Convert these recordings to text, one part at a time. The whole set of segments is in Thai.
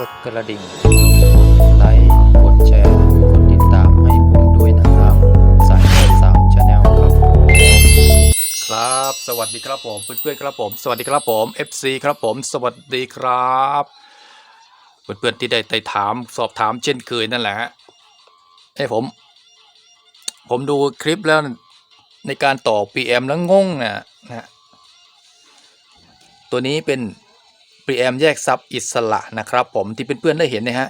กดกระดิ่ง กดไลค์ กดแชร์ กดติดตามให้ผมด้วยนะครับ สายสามชาแนลครับ ครับ สวัสดีครับผม เพื่อนๆครับผม สวัสดีครับผม FC ครับผม สวัสดีครับ เพื่อนๆที่ได้ไต่ถามสอบถามเช่นเคยนั่นแหละฮะให้ผม ผมดูคลิปแล้วในการต่อ PM แล้วงงนะนะ ตัวนี้เป็น PM แอมแยกซับอิสระนะครับ ผมที่เพื่อนๆได้เห็นนะฮะ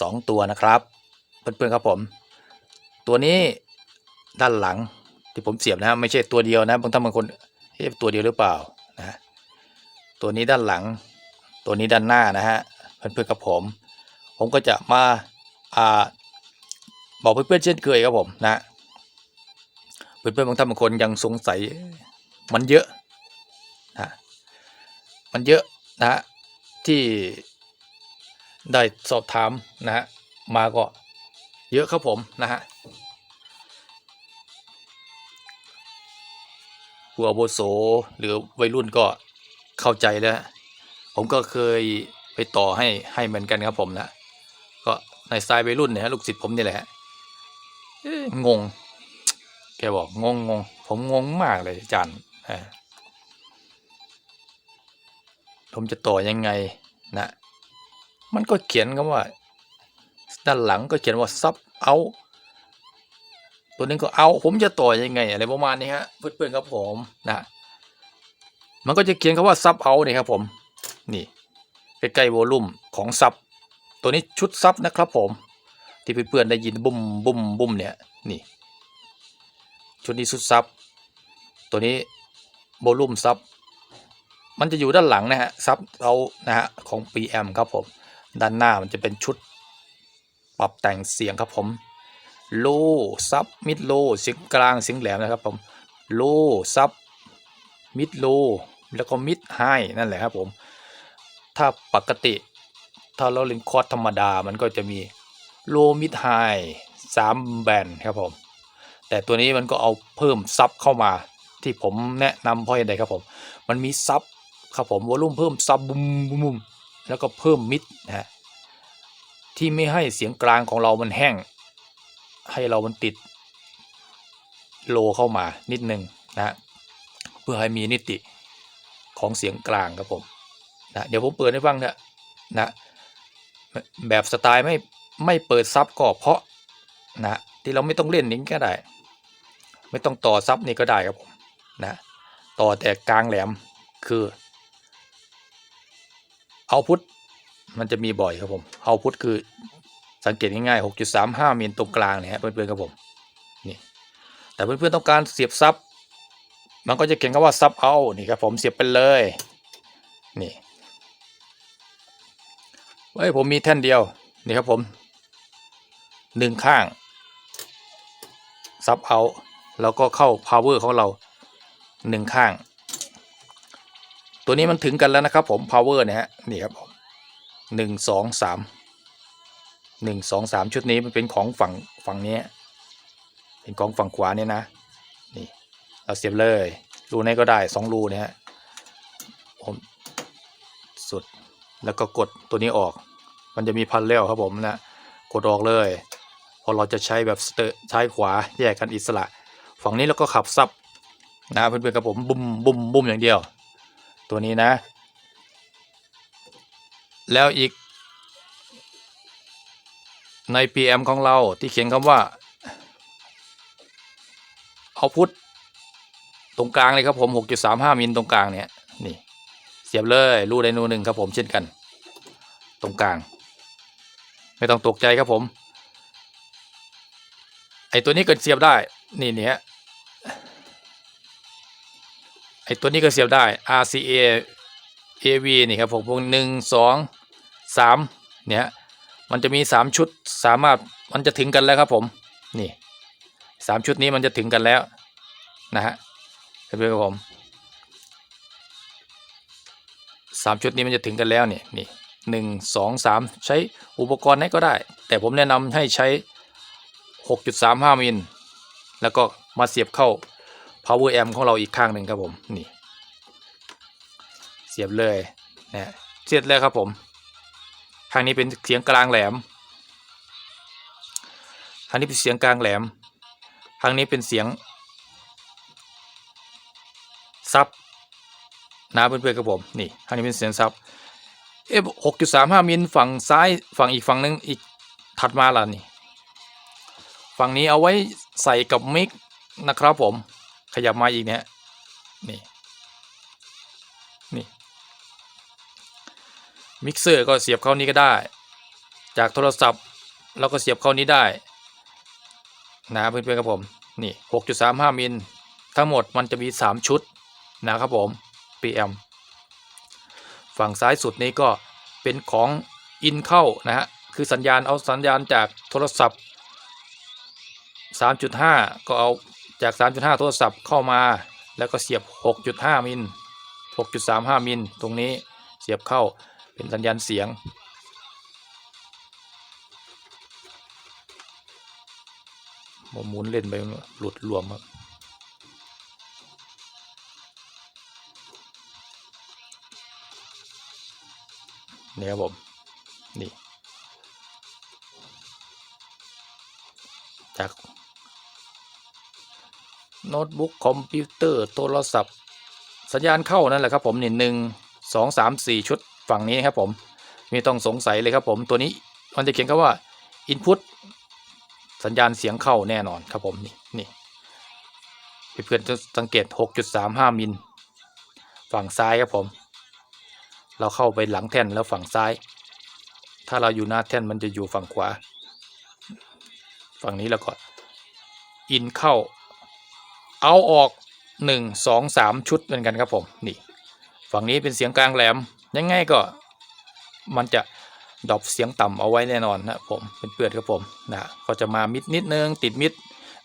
สองตัวนะครับ เพื่อนๆครับผม ตัวนี้ด้านหลังที่ผมเสียบนะฮะไม่ใช่ตัวเดียวนะบางท่านบางคนเอ๊ะตัวเดียวหรือเปล่านะตัวนี้ด้านหลัง ตัวนี้ด้านหน้านะฮะเพื่อนๆกับผม ผมก็จะมาอ่าบอกเพื่อนๆเช่นเคยครับผมนะเพื่อนๆบางท่านบางคนยังสงสัยมันเยอะนะมันเยอะ นะฮะที่ได้สอบถามนะฮะมาก็เยอะครับผมนะฮะผู้อาวุโสหรือวัยรุ่นก็เข้าใจแล้ว ผมก็เคยไปต่อให้ให้เหมือนกันครับผมนะก็ในสายวัยรุ่นเนี่ยฮะลูกศิษย์ผมนี่แหละงง แกบอกงงงงผมงงมากเลยอาจารย์ ผมจะต่อยังไงนะ มันก็เขียนคำว่า ด้านหลังก็เขียนว่าซับเอาตัวนี้ก็เอาผมจะต่อยังไง อะไรประมาณนี้ฮะเพื่อนๆครับผมนะมันก็จะเขียนคำว่าซับเอาเนี่ยครับผมนี่ใกล้ๆวอลลุ่มของซับตัวนี้ชุดซับนะครับผม ที่เพื่อนๆได้ยินบุ้มบุ้มบุ้มเนี่ยนี่ ชุดนี้สุดซับตัวนี้โวลุ่มซับ มันจะอยู่ด้านหลังนะฮะซับเอานะฮะของ PM ครับผม ด้านหน้ามันจะเป็นชุด ปรับแต่งเสียงครับผมโลซับมิดโลเสียงกลางเสียงแหลมนะครับผมโลซับมิดโลแล้วก็มิดไฮนั่นแหละครับผม ถ้าปกติ ถ้าเราเล่นคอร์ดธรรมดามันก็จะมีโลมิดไฮสามแบนครับผมแต่ตัวนี้มันก็เอาเพิ่มซับเข้ามาที่ผมแนะนำเพราะเหตุใดครับผม มันมีซับ ครับผมวอลุ่มเพิ่มซับบุมบุมบุมแล้วก็เพิ่มมิดนะฮะที่ไม่ให้เสียงกลางของเรามันแห้ง ให้เรามันติดโลเข้ามานิดนึงนะฮะเพื่อให้มีนิติของเสียงกลางครับผมนะเดี๋ยวผมเปิดให้ฟังนี่ยนะแบบสไตล์ไม่ไม่เปิดซับก็เพราะนะที่เราไม่ต้องเล่นนิ้งก็ได้ ไม่ต้องต่อซับนี่ก็ได้ครับผมนะต่อแต่กลางแหลมคือ เอาพุทมันจะมีบ่อยครับผมเอาพุทคือสังเกตง่ายๆ 6.35 มิลตรงกลางเนี่ยฮะเพื่อนๆครับผมนี่แต่เพื่อนๆต้องการเสียบซับมันก็จะเขียนคำว่าซับเอานี่ครับผมเสียบไปเลยนี่เฮ้ยผมมีแท่นเดียวนี่ครับผมหนึ่งข้างซับเอาแล้วก็เข้า power ของเราหนึ่งข้าง ตัวนี้มันถึงกันแล้วนะครับผม power เนี่ยฮะนี่ครับผมหนึ่งสองสามหนึ่งสองสามชุดนี้มันเป็นของฝั่งฝั่งนี้ เป็นของฝั่งขวาเนี่ยนะนี่เราเสียบเลยรูไหนก็ได้สองรูเนี่ยฮะผมสุดแล้วก็กดตัวนี้ออก มันจะมีพันเร็วครับผมนะกดออกเลยพอเราจะใช้แบบสเตอร์ซ้ขวาแยกกันอิสระ ฝั่งนี้เราก็ขับซับนะเพื่อนๆกับผมบุ้มบุ้มบุ้มอย่างเดียว ตัวนี้นะ แล้วอีก ใน PM ของเราที่เขียนคำว่าเอาพุทตรงกลางเลยครับผม 6.35 มิลตรงกลางเนี่ยนี่เสียบเลยรูไดโนหนึ่งครับผมเช่นกัน ตรงกลาง ไม่ต้องตกใจครับผม ไอตัวนี้ก็เสียบได้ นี่เนี่ย ไอตัวนี้ก็เสียบได้ RCA AV นี่ครับผมพวกหนึ่งสองสามเนี่ยมันจะมีสามชุดสามารถมันจะถึงกันแล้วครับผมนี่สามชุดนี้มันจะถึงกันแล้วนะฮะเพื่อนๆครับผมสามชุดนี้มันจะถึงกันแล้วนี่นี่หนึ่งสองสามใช้อุปกรณ์ไหนก็ได้ แต่ผมแนะนำให้ใช้ 6.35มิลแล้วก็มาเสียบเข้า power amp ของเราอีกข้างหนึ่งครับผมนี่ เสียบเลยนะเสร็จแล้วครับผมทางนี้เป็นเสียงกลางแหลมทางนี้เป็นเสียงกลางแหลมทางนี้เป็นเสียงซับนะเพื่อนๆครับผมนี่ทางนี้เป็นเสียงซับเอ๊หกจุดสามห้ามิลฝั่งซ้ายฝั่งอีกฝั่งหนึงอีกถัดมาล่ะนี่ ฝั่งนี้เอาไว้ใส่กับมิกนะครับผม ขยับมาอีกเนี่ยนี่นี่มิกเซอร์ก็เสียบเข้านี้ก็ได้ จากโทรศัพท์เราก็เสียบเข้านี้ได้นะเพื่อนๆครับผมนี่6.35มิลทั้งหมดมันจะมี3ชุดนะครับผม PM ฝั่งซ้ายสุดนี้ก็เป็นของอินเข้านะฮะคือสัญญาณเอาสัญญาณจากโทรศัพท์ 3.5 ก็เอา จาก 3.5 โทรศัพท์เข้ามา แล้วก็เสียบ 6.5 มิล 6.35 มิล ตรงนี้เสียบเข้าเป็นสัญญาณเสียงผมหมุนเล่นไปหลุดรวมครับนี่ครับผม นี่จาก โน้ตบุ๊กคอมพิวเตอร์โทรศัพท์ สัญญาณเข้านั่นแหละครับผมนี่หนึ่งสองสามสี่ชุดฝั่งนี้ครับผมไม่ต้องสงสัยเลยครับผมตัวนี้มันจะเขียนคำว่า Input สัญญาณเสียงเข้าแน่นอนครับผมนี่นี่เพื่อนจะสังเกต 6.35 มิล ฝั่งซ้ายครับผม เราเข้าไปหลังแท่นแล้วฝั่งซ้าย ถ้าเราอยู่หน้าแท่นมันจะอยู่ฝั่งขวา ฝั่งนี้แล้วก็อินเข้า เอาออก 1 2 3 ชุดเหมือนกันครับผมนี่ฝั่งนี้เป็นเสียงกลางแหลมยังไงก็มันจะดรอปเสียงต่ำเอาไว้แน่นอนนะผมเป็นเปื่อนครับผมนะก็จะมามิดนิดนึงติดมิด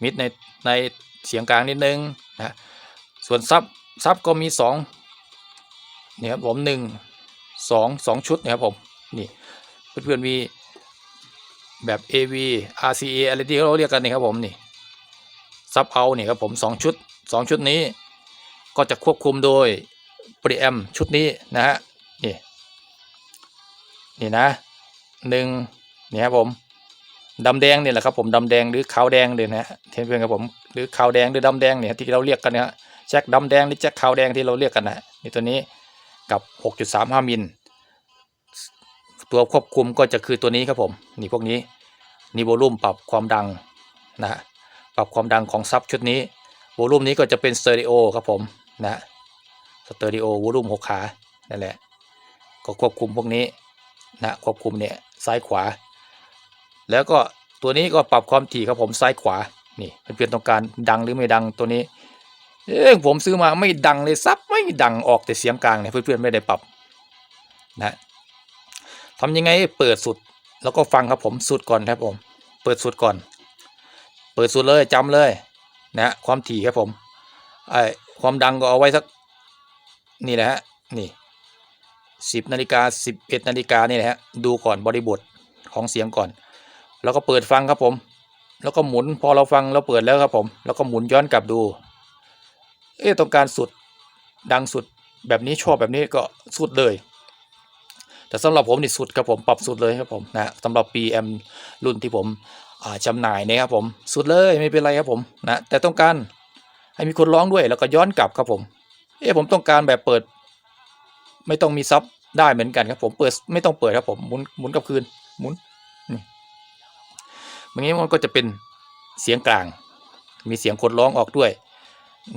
มิดในในเสียงกลางนิดนึงนะส่วนซับซับก็มีสองเนี่ยครับผมหนึ่งสองสองชุดนะครับผมนี่เพื่อนๆมีแบบ AV RCA อะไรที่เราเรียกกันนี่ครับผมนี่ ซับเอาเนี่ยครับผมสองชุดสองชุดนี้ ก็จะควบคุมโดยปริแอมชุดนี้นะฮะนี่นี่นะหนึ่งนี่ครับผมดำแดงเนี่ยแหละครับผมดำแดงหรือขาวแดงเลยนะฮะเพื่อนๆครับผมหรือขาวแดงหรือดำแดงเนี่ยที่เราเรียกกันนะฮะแจ็คดำแดงหรือแจ็คขาวแดงที่เราเรียกกันนะฮะนี่ตัวนี้กับ 6.35มิลตัวควบคุมก็จะคือตัวนี้ครับผมนี่พวกนี้นี่โวลูมปรับความดังนะฮะ ปรับความดังของซับชุดนี้โวลูมนี้ก็จะเป็นสเตอริโอครับผมนะสเตอริโอโวลูมหกขานั่นแหละก็ควบคุมพวกนี้นะควบคุมเนี่ยซ้ายขวา แล้วก็ตัวนี้ก็ปรับความถี่ครับผมซ้ายขวานี่เพื่อนๆต้องการดังหรือไม่ดังตัวนี้เอ้ผมซื้อมาไม่ดังเลยซับไม่ดังออกแต่เสียงกลางเนี่ยเพื่อนๆไม่ได้ปรับนะทำยังไงเปิดสุดแล้วก็ฟังครับผมสุดก่อนครับผม เปิดสุดก่อน ปิดสุดเลยจำเลยนะความถี่ครับผมไอความดังก็เอาไว้สักนี่แหละฮะนี่สิบนาฬิกาสิบเอ็ดนาฬิกานี่แหละฮะดูก่อนบริบทของเสียงก่อน แล้วก็เปิดฟังครับผม แล้วก็หมุนพอเราฟังเราเปิดแล้วครับผม แล้วก็หมุนย้อนกลับดู เอ๊ะต้องการสุดดังสุดแบบนี้ชอบแบบนี้ก็สุดเลย แต่สำหรับผมนี่สุดครับผมปรับสุดเลยครับผมนะสำหรับ PM รุ่นที่ผม จำหน่ายเนี่ยครับผมสุดเลยไม่เป็นไรครับผมนะแต่ต้องการให้มีคนร้องด้วยแล้วก็ย้อนกลับครับผม เอ๊ผมต้องการแบบเปิด ไม่ต้องมีซับได้เหมือนกันครับผมเปิดไม่ต้องเปิดครับผมหมุนหมุนกลับคืนหมุนนี่อย่างนี้มันก็จะเป็นเสียงกลาง มีเสียงคนร้องออกด้วย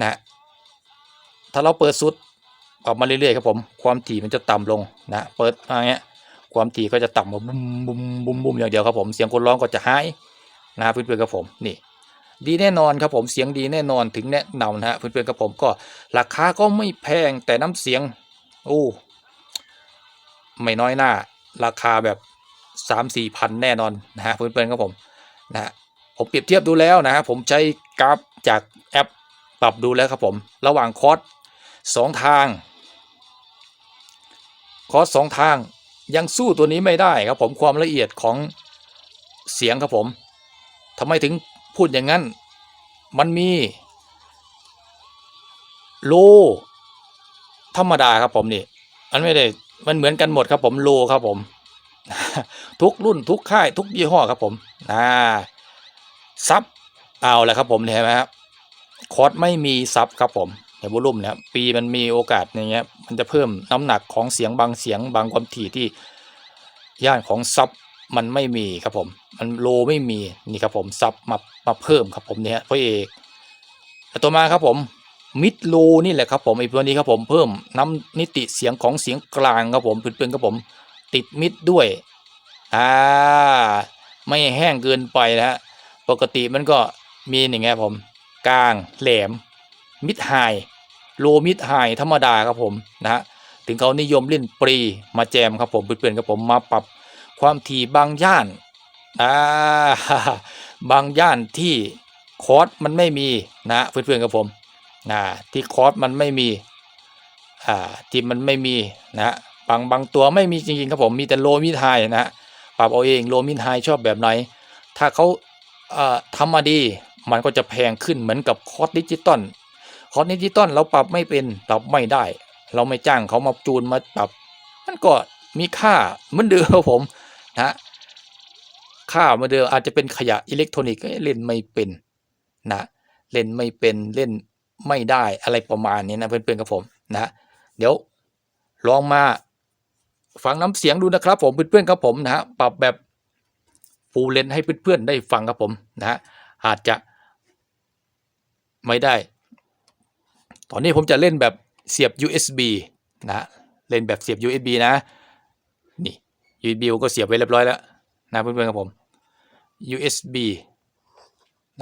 นะถ้าเราเปิดสุดออกมาเรื่อยๆครับผมความถี่มันจะต่ำลงนะเปิดอะไรเงี้ยความถี่ก็จะต่ำมาบุ้มบุ้มบุ้มบุ้มอย่างเดียวครับผมเสียงคนร้องก็จะหาย นะเพื่อนๆครับผมนี่ดีแน่นอนครับผมเสียงดีแน่นอนถึงแนะนำนะฮะเพื่อนๆครับผมก็ราคาก็ไม่แพงแต่น้ำเสียงโอ้ไม่น้อยหน้า ราคาแบบสามสี่พันแน่นอนนะฮะเพื่อนๆครับผมนะฮะผมเปรียบเทียบดูแล้วนะฮะผมใช้กราฟจากแอปปรับดูแล้วครับผมระหว่างคอร์สสองทางคอร์สสองทางยังสู้ตัวนี้ไม่ได้ครับผมความละเอียดของเสียงครับผม ทำไมถึงพูดอย่างนั้น มันมีโลธรรมดาครับผมนี่มันไม่ได้มันเหมือนกันหมดครับผมโลครับผม ทุกรุ่นทุกค่ายทุกยี่ห้อครับผมอ่าซับเอาแหละครับผมเห็นไหมครับคอร์สไม่มีซับครับผมในวอลุ่มเนี่ยปีมันมีโอกาสอย่างเงี้ยมันจะเพิ่มน้ำหนักของเสียงบางเสียงบางความถี่ที่ย่านของซับ มันไม่มีครับผม มันโลไม่มีนี่ครับผมซับมามาเพิ่มครับผมเนี่ยพระเอกแล้วต่อมาครับผมมิดโลนี่แหละครับผมไอ้ตัวนี้ครับผมเพิ่มน้ำนิติเสียงของเสียงกลางครับผมเพื่อนๆครับผมติดมิดด้วยอ่าไม่แห้งเกินไปนะฮะปกติมันก็มีอย่างเงี้ยผมกลางแหลมมิดไฮโลมิดไฮธรรมดาครับผมนะฮะถึงเขานิยมเล่นปรีมาแจมครับผมเพื่อนๆครับผมมาปรับ ความถี่บางย่านอ่าบางย่านที่คอร์สมันไม่มีนะเพื่อนๆครับผมนะที่คอร์สมันไม่มีอ่าที่มันไม่มีนะบางบางตัวไม่มีจริงๆครับผมมีแต่โลมิดไฮนะปรับเอาเองโลมิดไฮชอบแบบไหน ถ้าเขาเอ่อทำมาดีมันก็จะแพงขึ้นเหมือนกับคอร์สดิจิตอลคอร์สดิจิตอลเราปรับไม่เป็นปรับไม่ได้ เราไม่จ้างเขามาจูนมาปรับมันก็มีค่าเหมือนเดิมครับผม นะฮะค่าเหมือนเดิมอาจจะเป็นขยะอิเล็กทรอนิกส์เล่นไม่เป็นนะเล่นไม่เป็นเล่นไม่ได้อะไรประมาณนี้นะเพื่อนๆครับผมนะเดี๋ยวลองมาฟังน้ำเสียงดูนะครับ ผมเพื่อนๆครับผมนะฮะปรับแบบฟูลเลนให้เพื่อนๆได้ฟังครับผมนะฮะอาจจะไม่ได้ ตอนนี้ผมจะเล่นแบบเสียบ USB นะเล่นแบบเสียบ USB นะ USB ก็เสียบไว้เรียบร้อยแล้วนะเพื่อนๆครับผม USB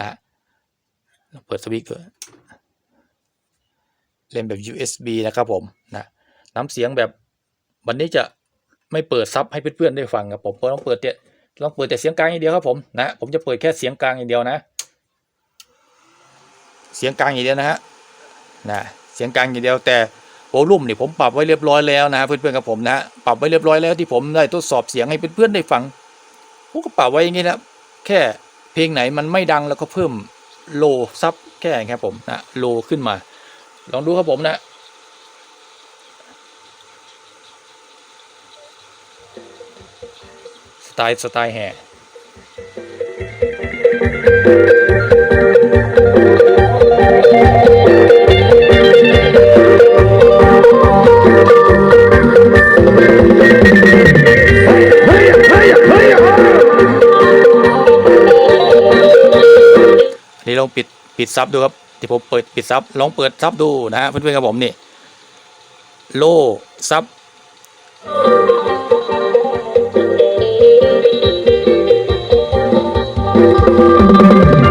นะเปิดสวิตช์เล่นแบบ USB นะครับผมนะน้ำเสียงแบบวันนี้จะไม่เปิดซับให้เพื่อนๆได้ฟังครับผมเพราะต้องเปิดแต่ต้องเปิดแต่เสียงกลางอย่างเดียวครับผมนะผมจะเปิดแค่เสียงกลางอย่างเดียวนะ เสียงกลางอย่างเดียวนะฮะนะเสียงกลางอย่างเดียวแต่ โวลุ่มนี่ผมปรับไว้เรียบร้อยแล้วนะเพื่อนๆกับผมนะปรับไว้เรียบร้อยแล้วที่ผมได้ทดสอบเสียงให้เพื่อนๆได้ฟังผมก็ปรับไว้อย่างนี้นะแค่เพลงไหนมันไม่ดังแล้วก็เพิ่มโลซับแค่ครับผมนะโลขึ้นมา ลองดูครับผมนะสไตล์สไตล์แห่ ลองปิดปิดซับดูครับที่ผมเปิดปิดซับลองเปิดซับดูนะฮะเพื่อนๆกับผมนี่โลซับม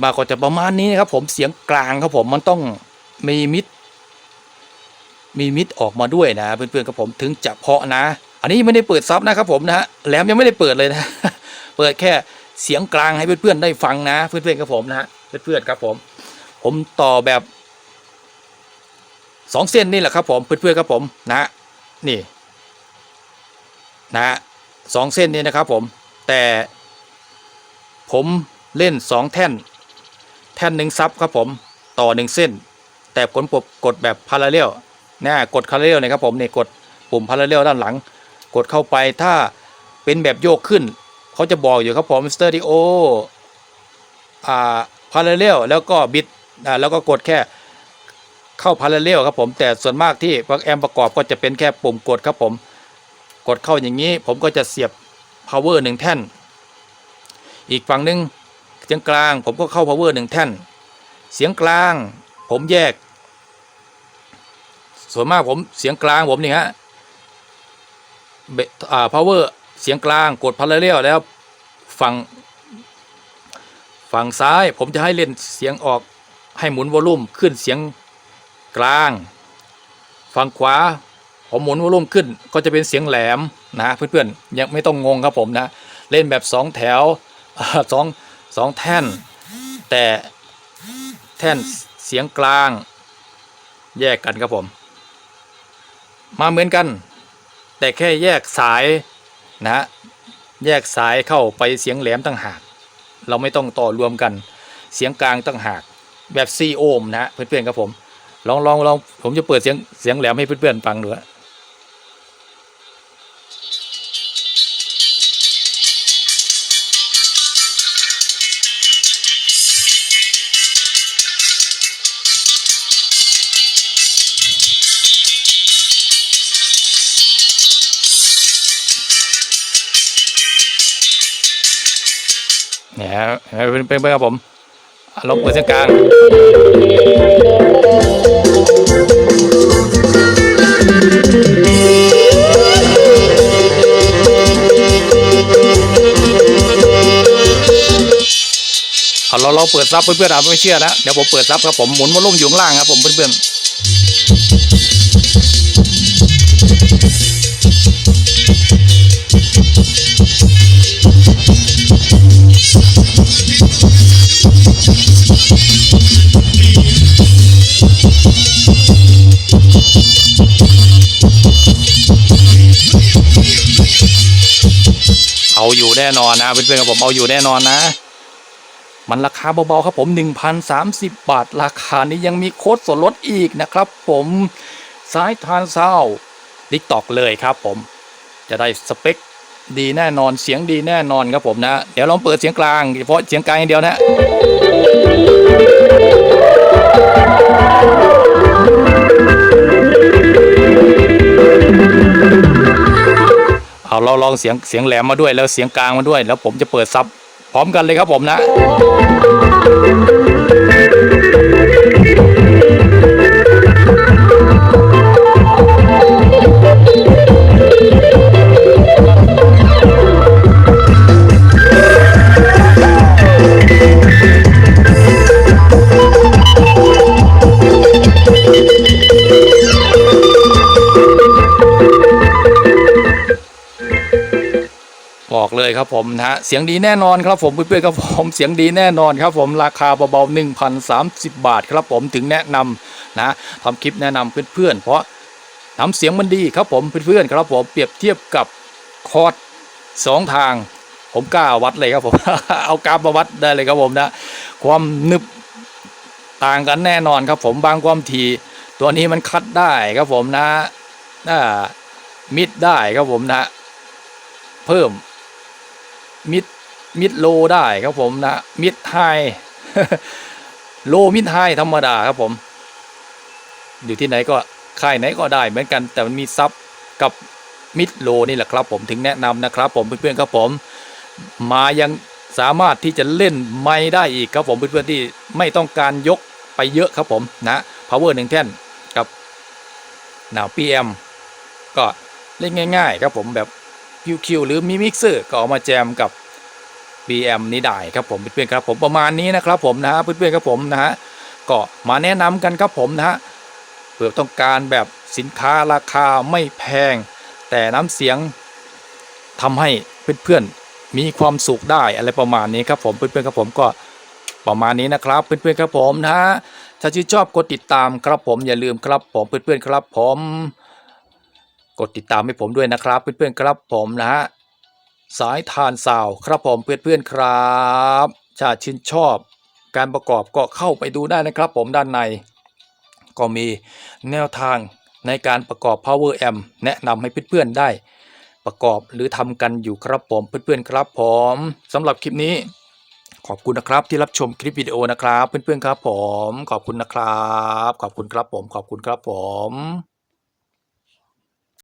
วนมากก็จะประมาณนี้นะครับผมเสียงกลางครับผมมันต้องมีมิดมีมิดออกมาด้วยนะเพื่อนๆครับผมถึงจะเพาะนะ อันนี้ยังไม่ได้เปิดซับนะครับผมนะฮะแหลมยังไม่ได้เปิดเลยนะ เปิดแค่เสียงกลางให้เพื่อนๆได้ฟังนะ เพื่อนๆครับผมนะฮะเพื่อนๆครับผม ผมต่อแบบสองเส้นนี่แหละครับผมเพื่อนๆครับผมนะฮะนี่นะฮะสองเส้นนี้นะครับผมแต่ผมเล่นสองแท่น ท่นหนึ่งซับครับผมต่อหนึ่งเส้น แต่ผลปุบกดแบบพาราเรลนะกดพาราเรลนะครับผมเนี่ยกดปุ่มพาราเรลด้านหลัง กดเข้าไปถ้าเป็นแบบโยกขึ้น เขาจะบอกอยู่ครับผมสเตอริโออ่าพาราเรลแล้วก็บิดอ่าแล้วก็กดแค่เข้าพาราเรลครับผมแต่ส่วนมากที่แกรมประกอบก็จะเป็นแค่ปุ่มกดครับผม กดเข้าอย่างนี้ผมก็จะเสียบ power หนึ่งแท่น อีกฝั่งหนึ่ง สียงกลาง ผมก็เข้า power หนึ่งแท่น เสียงกลาง ผมแยก ส่วนมากผมเสียงกลางผมนี่ฮะเบอ่า power เสียงกลางกดพาราเรลแล้วฝั่งฝั่งซ้ายผมจะให้เล่นเสียงออกให้หมุนวอลลุ่มขึ้นเสียงกลาง ฝั่งขวาพอหมุนวอลลุ่มขึ้นก็จะเป็นเสียงแหลมนะเพื่อนๆยังไม่ต้องงงครับผมนะ เล่นแบบสองแถวสอง สองแท่น แต่แท่นเสียงกลางแยกกันครับผม มาเหมือนกัน แต่แค่แยกสายนะแยกสายเข้าไปเสียงแหลมต่างหาก เราไม่ต้องต่อรวมกันเสียงกลางต่างหากแบบซีโอห์มนะเพื่อนๆครับผมลองลองลองผมจะเปิดเสียงเสียงแหลมให้เพื่อนๆฟังดูฮะ เนี่ยฮะเห็นไหมเป็นเป็นครับผมลองเปิดเสียงกลางเอาเราเราเปิดซับเพื่อนๆอะไม่เชื่อนะเดี๋ยวผมเปิดซับครับผมหมุนวอลลุ่มอยู่ข้างล่างครับผมเพื่อนๆ อาอยู่แน่นอนนะเพื่อนๆครับผมเอาอยู่แน่นอนนะ มันราคาเบาๆครับผม 1,030 บาท ราคานี้ยังมีโค้ดส่วนลดอีกนะครับ ผมสายทานเศร้าดิกตอกเลยครับผมจะได้สเปคดีแน่นอนเสียงดีแน่นอนครับผมนะ เดี๋ยวลองเปิดเสียงกลางเฉพาะเสียงกลางอย่างเดียวนะ เอาเราลองเสียงเสียงแหลมมาด้วยแล้วเสียงกลางมาด้วย แล้วผมจะเปิดซับพร้อมกันเลยครับผมนะ บอกเลยครับผมนะฮะเสียงดีแน่นอนครับผมเพื่อนๆครับผมเสียงดีแน่นอนครับผมราคาเบาๆ1,030 บาทครับผมถึงแนะนำนะทำคลิปแนะนำเพื่อนๆ เพราะทำเสียงมันดีครับผมเพื่อนๆครับผมเปรียบเทียบกับคอร์ดสองทาง ผมกล้าวัดเลยครับผม เอากราฟมาวัดได้เลยครับผมนะ ความนึบต่างกันแน่นอนครับผมบางความถี่ตัวนี้มันคัดได้ครับผมนะอ่ามิดได้ครับผมนะ เพิ่ม มิดมิดโลได้ครับผมนะมิดไฮโลมิดไฮธรรมดาครับผม อยู่ที่ไหนก็ค่ายไหนก็ได้เหมือนกัน แต่มันมีซับกับมิดโลนี่แหละครับ ผมถึงแนะนำนะครับ ผมเพื่อนๆครับผม มายังสามารถที่จะเล่นไม่ได้อีกครับผมเพื่อนๆที่ไม่ต้องการยกไปเยอะครับผมนะ power หนึ่งแท่นกับหนาว PM ก็เล่นง่าย ๆ ครับผมแบบ QQ หรือมีมิกเซอร์ก็เอามาแจมกับ BM นี้ได้ครับผมเพื่อนๆครับผมประมาณนี้นะครับผมนะฮะเพื่อนๆครับผมนะฮะก็มาแนะนำกันครับผมนะฮะเผื่อต้องการแบบสินค้าราคาไม่แพง แต่น้ำเสียงทำให้เพื่อนๆมีความสุขได้อะไรประมาณนี้ครับผมเพื่อนๆครับผมก็ประมาณนี้นะครับเพื่อนๆครับผมนะฮะถ้าชื่นชอบกดติดตามครับผมอย่าลืมครับผมเพื่อนๆครับผม กดติดตามให้ผมด้วยนะครับเพื่อนๆครับผมนะฮะสายทานสาวครับผมเพื่อนๆครับถ้าชื่นชอบการประกอบก็เข้าไปดูได้นะครับผมด้านใน ก็มีแนวทางในการประกอบ power amp แนะนำให้เพื่อนๆได้ ประกอบหรือทำกันอยู่ครับผมเพื่อนๆครับผมสำหรับคลิปนี้ ขอบคุณนะครับที่รับชมคลิปวิดีโอนะครับ เพื่อนๆครับผม ขอบคุณนะครับ ขอบคุณครับผม ขอบคุณครับผม